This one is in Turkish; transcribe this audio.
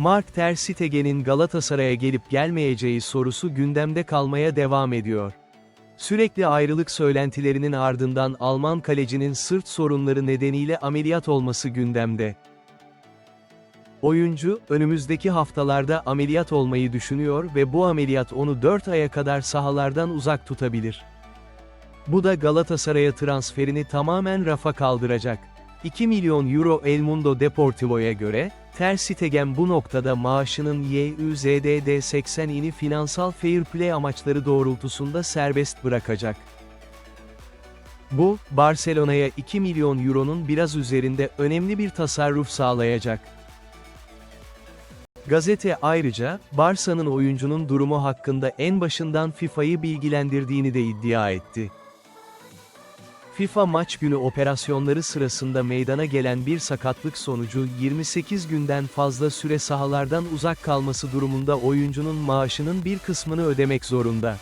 Mark Ter Stegen'in Galatasaray'a gelip gelmeyeceği sorusu gündemde kalmaya devam ediyor. Sürekli ayrılık söylentilerinin ardından Alman kalecinin sırt sorunları nedeniyle ameliyat olması gündemde. Oyuncu, önümüzdeki haftalarda ameliyat olmayı düşünüyor ve bu ameliyat onu 4 aya kadar sahalardan uzak tutabilir. Bu da Galatasaray'a transferini tamamen rafa kaldıracak. 2 milyon euro El Mundo Deportivo'ya göre, Ter Stegen bu noktada maaşının YÜZDD 80'ini finansal fair play amaçları doğrultusunda serbest bırakacak. Bu, Barcelona'ya 2 milyon euronun biraz üzerinde önemli bir tasarruf sağlayacak. Gazete ayrıca, Barça'nın oyuncunun durumu hakkında en başından FIFA'yı bilgilendirdiğini de iddia etti. FIFA maç günü operasyonları sırasında meydana gelen bir sakatlık sonucu 28 günden fazla süre sahalardan uzak kalması durumunda oyuncunun maaşının bir kısmını ödemek zorunda.